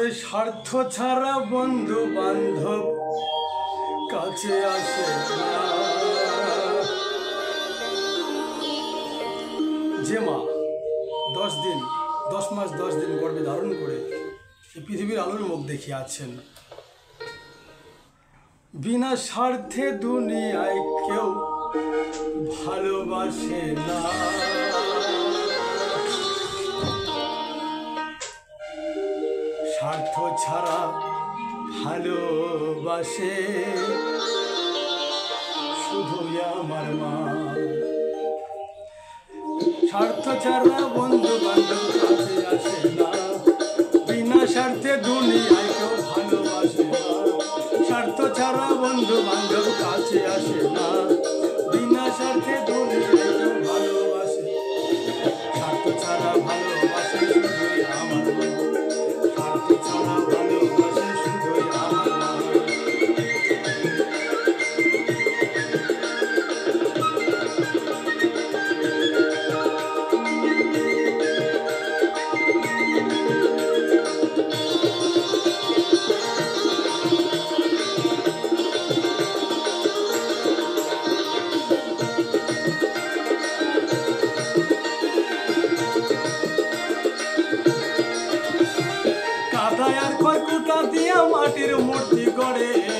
ওরে স্বার্থ ছাড়া বন্ধু বান্ধব কাছে আসে যে মা, দশ দিন, দশ মাস, দশ দিন গর্বে ধারণ করে এই পৃথিবীর আলোর মুখ দেখিয়ে আছেন। বিনা স্বার্থে দুনিয়ায় কেউ ভালোবাসে না। ছাড়া ভালোবাসে। শুধু আমার মা। স্বার্থ ছাড়া বন্ধু বান্ধব কাছে আসে না। খড়কুটা দিয়া মাটির মূর্তি গড়ে।